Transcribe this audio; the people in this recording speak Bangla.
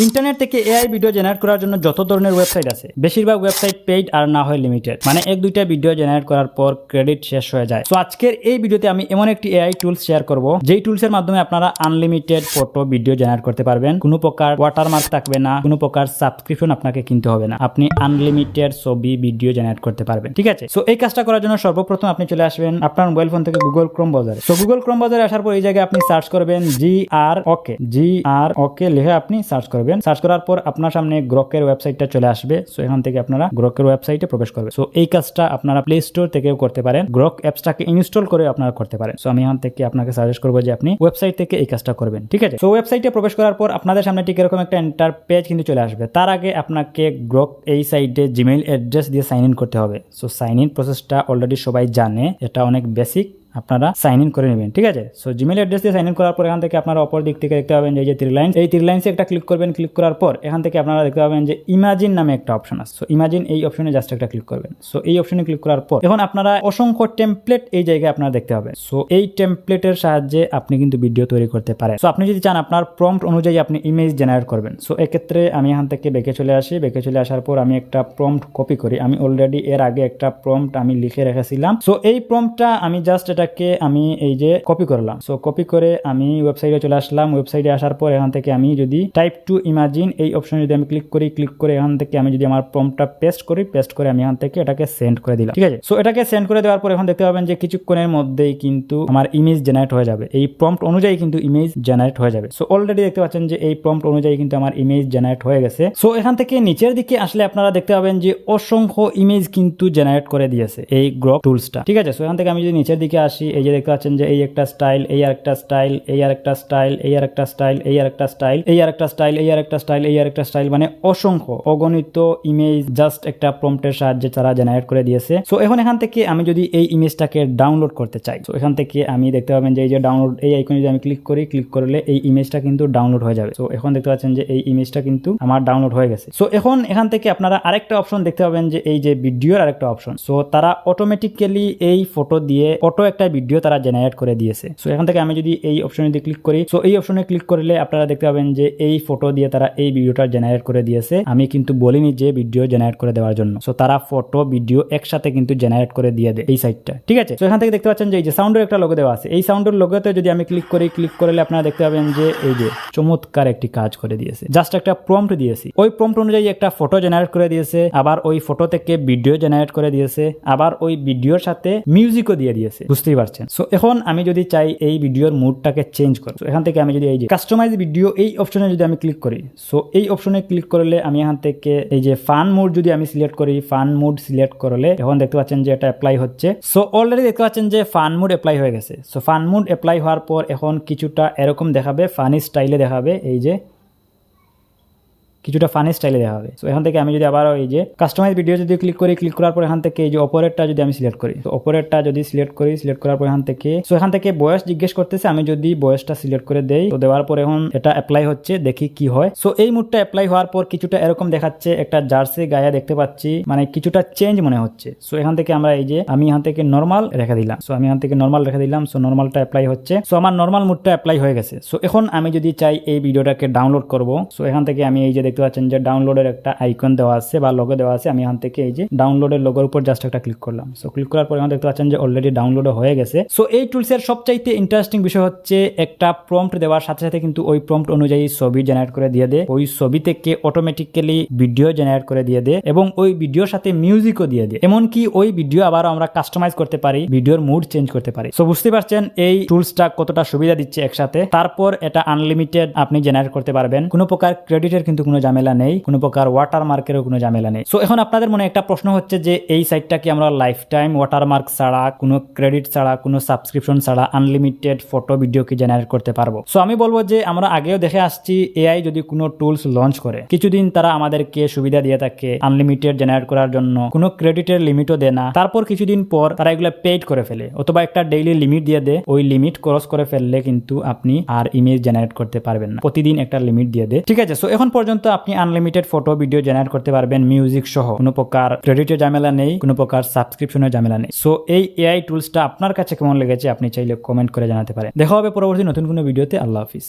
ইন্টারনেট থেকে এআই ভিডিও জেনারেট করার জন্য যত ধরনের ওয়েবসাইট আছে, বেশিরভাগ ওয়েবসাইট পেইড আর না হয় লিমিটেড। মানে এক দুইটা ভিডিও জেনারেট করার পর ক্রেডিট শেষ হয়ে যায়। তো আজকের এই ভিডিওতে আমি এমন একটি এআই টুলস শেয়ার করব, যেই টুলসের মাধ্যমে আপনারা আনলিমিটেড ফটো ভিডিও জেনারেট করতে পারবেন। কোনো প্রকার ওয়াটারমার্ক থাকবে না, কোনো প্রকার সাবস্ক্রিপশন আপনাকে কিনতে হবে না। আপনি আনলিমিটেড ছবি, ভিডিও জেনারেট করতে পারবেন, ঠিক আছে? সো এই কাজটা করার জন্য সর্বপ্রথম আপনি চলে আসবেন আপনার মোবাইল ফোন থেকে গুগল ক্রোম বাজারে সো গুগল ক্রোম বাজারে আসার পর এই জায়গায় আপনি সার্চ করবেন জি আর ওকে জি আর ওকে লিখে আপনি সার্চ করবেন। সার্চ করার পর আপনার সামনে গ্রকের ওয়েবসাইটটা চলে আসবে। সো এখান থেকে আপনারা গ্রকের ওয়েবসাইটে প্রবেশ করবেন। সো এই কাজটা আপনারা প্লে স্টোর থেকেও করতে পারেন। গ্রক অ্যাপসটাকে ইনস্টল করে আপনারা করতে পারেন। সো আমি এখান থেকে আপনাকে সাজেস্ট করব যে আপনি ওয়েবসাইট থেকে এই কাজটা করবেন। ঠিক আছে? সো ওয়েবসাইটে প্রবেশ করার পর আপনাদের সামনে ঠিক এরকম একটা এন্টার পেজ কিন্তু চলে আসবে। তার আগে আপনাকে গ্রক এই সাইটে জিমেইল অ্যাড্রেস দিয়ে সাইন ইন করতে হবে। সো সাইন ইন প্রসেসটা অলরেডি সবাই জানে। এটা অনেক বেসিক আপনারা সাইন ইন করে নেবেন, ঠিক আছে? সো জিমেল অ্যাড্রেস দিয়ে সাইন ইন করার পর এখান থেকে আপনারা অপর দিক থেকে দেখতে পাবেন যে থ্রি লাইন্স এই থ্রি লাইন্সে একটা ক্লিক করবেন ক্লিক করার পর এখান থেকে আপনারা দেখতে পাবেন যে ইমাজিন নামে একটা অপশন আছে। সো ইমাজিন এই অপশনে জাস্ট একটা ক্লিক করবেন। সো এই অপশনে ক্লিক করার পর এখন আপনারা অসংখ্য টেমপ্লেট এই জায়গায় আপনারা দেখতে পাবেন। সো এই টেমপ্লেটের সাহায্যে আপনি কিন্তু ভিডিও তৈরি করতে পারেন। সো আপনি যদি চান আপনার প্রম্পট অনুযায়ী আপনি ইমেজ জেনারেট করবেন। সো এক্ষেত্রে আমি এখান থেকে বেঁকে চলে আসি। বেঁকে চলে আসার পর আমি একটা প্রম্পট কপি করি। আমি অলরেডি এর আগে একটা প্রম্পট আমি লিখে রেখেছিলাম। সো এই প্রম্পটটা আমি জাস্ট এটাকে আমি এই যে কপি করলাম। সো কপি করে আমি ওয়েবসাইটে চলে আসলাম। ওয়েবসাইটে আসার পর এখান থেকে আমি যদি টাইপ টু ইমাজিন এই অপশনে যদি আমি ক্লিক করি ক্লিক করে এখান থেকে আমি যদি আমার প্রম্পটটা পেস্ট করি পেস্ট করে আমি এখান থেকে এটাকে সেন্ড করে দিলাম। ঠিক আছে? সো এটাকে সেন্ড করে দেওয়ার পর এখন দেখতে পাবেন যে কিছুক্ষণের মধ্যেই কিন্তু আমার ইমেজ জেনারেট হয়ে যাবে। এই প্রম্পট অনুযায়ী কিন্তু ইমেজ জেনারেট হয়ে যাবে। সো অলরেডি দেখতে পাচ্ছেন যে এই প্রম্পট অনুযায়ী কিন্তু আমার ইমেজ জেনারেট হয়ে গেছে। সো এখান থেকে নিচের দিকে আসলে আপনারা দেখতে পাবেন যে অসংখ্য ইমেজ কিন্তু জেনারেট করে দিয়েছে এই গ্রপ টুলসটা ঠিক আছে? সো এখান থেকে আমি যদি নিচের দিকে আসি এই যে দেখতে পাচ্ছেন যে এই একটা স্টাইল এই আর একটা স্টাইল এই আর একটা স্টাইল এই আর একটা স্টাইল এই আর একটা স্টাইল এই আর একটা স্টাইল এই আর একটা স্টাইল এই আর একটা স্টাইল মানে অসংখ্য অগণিত ইমেজ জাস্ট একটা প্রম্পটের সাহায্যে তারা জেনারেট করে দিয়েছে। সো এখন এখান থেকে আমি যদি এই ইমেজটাকে ডাউনলোড করতে চাই তো এখান থেকে আমি দেখতে পাবেন যে এই যে ডাউনলোড এই আইকনে যদি আমি ক্লিক করি ক্লিক করলে এই ইমেজটা কিন্তু ডাউনলোড হয়ে যাবে। সো এখন দেখতে পাচ্ছেন যে এই ইমেজটা কিন্তু আমার ডাউনলোড হয়ে গেছে। সো এখন এখান থেকে আপনারা আরেকটা অপশন দেখতে পাবেন যে এই যে ভিডিওর আরেকটা অপশন সো তারা অটোমেটিক্যালি এই ফটো দিয়ে অটো একটা ভিডিও তারা জেনারেট করে দিয়েছে। সো এখান থেকে আমি যদি এই অপশনে যদি ক্লিক করি সো এই অপশনে ক্লিক করলে আপনারা দেখতে পাবেন যে এই ফটো দিয়ে তারা এই ভিডিওটা জেনারেট করে দিয়েছে। আমি কিন্তু বলিনি যে ভিডিও জেনারেট করে দেওয়ার জন্য। সো তারা ফটো ভিডিও একসাথে কিন্তু জেনারেট করে দিয়ে দেয় এই সাইটটা ঠিক আছে? তো এখান থেকে দেখতে পাচ্ছেন যে এই যে সাউন্ডের একটা লোগো দেওয়া আছে। এই সাউন্ডের লোগোতে যদি আমি ক্লিক করি ক্লিক করলে আপনারা দেখতে পাবেন যে এই যে চমৎকার একটি কাজ করে দিয়েছে। জাস্ট একটা প্রম্পট দিয়েছি। ওই প্রম্পট অনুযায়ী একটা ফটো জেনারেট করে দিয়েছে, আবার ওই ফটো থেকে ভিডিও জেনারেট করে দিয়েছে, আবার ওই ভিডিওর সাথে মিউজিকও দিয়ে দিয়েছে। বুঝতেই পারছেন। সো এখন আমি যদি চাই এই ভিডিওর মুডটাকে চেঞ্জ করব এখান থেকে আমি যদি এই যে কাস্টমাইজ ভিডিও এই অপশনে যদি আমি ক্লিক করি সো এই অপশনে ক্লিক করলে আমি এখান থেকে এই যে ফান মুড যদি আমি সিলেক্ট করি ফান মুড সিলেক্ট করলে এখন দেখতে পাচ্ছেন যে এটা অ্যাপ্লাই হচ্ছে। সো অলরেডি দেখতে পাচ্ছেন যে ফান মুড অ্যাপ্লাই হয়ে গেছে। সো ফান মুড অ্যাপ্লাই হওয়ার পর এখন কিছুটা এরকম দেখাবে ফানি স্টাইলে দেখাবে এই যে কিছুটা ফানি স্টাইলে দেওয়া হবে। সো এখান থেকে আমি যদি আবার এই যে কাস্টমাইজ ভিডিও যদি ক্লিক করি ক্লিক করার পর এখান থেকে এই যে অপারেটটা যদি আমি সিলেক্ট করি, তো অপারেটটা যদি সিলেক্ট করি সিলেক্ট করার পর এখান থেকে সো এখান থেকে বয়স জিজ্ঞেস করতেছে, আমি যদি বয়সটা সিলেক্ট করে দেই, তো দেওয়ার পর এখন এটা অ্যাপ্লাই হচ্ছে, দেখি কি হয়। সো এই মুডটা অ্যাপ্লাই হওয়ার পর কিছুটা এরকম দেখাচ্ছে, একটা জার্সি গায়ে দেখতে পাচ্ছি মানে কিছুটা চেঞ্জ মনে হচ্ছে। সো এখান থেকে আমরা এই যে আমি এখান থেকে নর্মাল রেখে দিলাম। সো আমি এখান থেকে নর্মাল রেখে দিলাম সো নর্মালটা অ্যাপ্লাই হচ্ছে। সো আমার নর্মাল মুডটা অ্যাপ্লাই হয়ে গেছে। সো এখন আমি যদি চাই এই ভিডিওটাকে ডাউনলোড করব সো এখান থেকে আমি এই যে দেখতে পাচ্ছেন যে ডাউনলোডের একটা আইকন দেওয়া আছে বা লোগো দেওয়া আছে। আমি এখান থেকে এই যে ডাউনলোডের লোগোর উপর জাস্ট একটা ক্লিক করলাম। সো ক্লিক করার পর দেখতে পাচ্ছেন যে অলরেডি ডাউনলোড হয়ে গেছে। সো এই টুলসের সবচাইতে ইন্টারেস্টিং বিষয় হচ্ছে একটা প্রম্পট দেওয়ার সাথে সাথে কিন্তু ওই প্রম্পট অনুযায়ী ছবি জেনারেট করে দিয়ে দেয়। ওই ছবি থেকে অটোমেটিক্যালি ভিডিও জেনারেট করে দিয়ে দেয় এবং ওই ভিডিওর সাথে মিউজিকও দিয়ে দেয়। এমনকি ওই ভিডিও আবার আমরা কাস্টমাইজ করতে পারি ভিডিওর মুড চেঞ্জ করতে পারি। সো বুঝতে পারছেন এই টুলসটা কতটা সুবিধা দিচ্ছে একসাথে। তারপর এটা আনলিমিটেড আপনি জেনারেট করতে পারবেন। কোনো প্রকার ক্রেডিটের কিন্তু কোনো ঝামেলা নেই, কোনো প্রকার ওয়াটার মার্কেরও কোনো ঝামেলা নেই। সো এখন আপনাদের মনে একটা প্রশ্ন হচ্ছে যে, এই সাইটটা কি আমরা লাইফ টাইম ওয়াটার মার্ক ছাড়া, কোনো ক্রেডিট ছাড়া, কোনো সাবস্ক্রিপশন ছাড়া আনলিমিটেড ফটো ভিডিও কি জেনারেট করতে পারব? সো আমি বলব যে, আমরা আগেও দেখে আসছি এআই যদি কোনো টুলস লঞ্চ করে, কিছুদিন তারা আমাদেরকে সুবিধা দিয়ে থাকে আনলিমিটেড জেনারেট করার জন্য, কোনো ক্রেডিটের লিমিটও দেয় না, তারপর কিছুদিন পর তারা এগুলো পেড করে ফেলে, অথবা একটা ডেইলি লিমিট দিয়ে দেয়, ওই লিমিট ক্রস করে ফেললে কিন্তু আপনি আর ইমেজ জেনারেট করতে পারবেন না, প্রতিদিন একটা লিমিট দিয়ে দেয়। ঠিক আছে সো এখন পর্যন্ত আপনি আনলিমিটেড ফটো ভিডিও জেনারেট করতে পারবেন মিউজিক সহ। কোনো প্রকার ক্রেডিটের ঝামেলা নেই, কোনো প্রকার সাবস্ক্রিপশনের ঝামেলা নেই। সো এই এআই টুলসটা আপনার কাছে কেমন লেগেছে, আপনি চাইলে কমেন্ট করে জানাতে পারেন। দেখা হবে পরবর্তী নতুন কোনো ভিডিওতে আল্লাহ হাফিজ।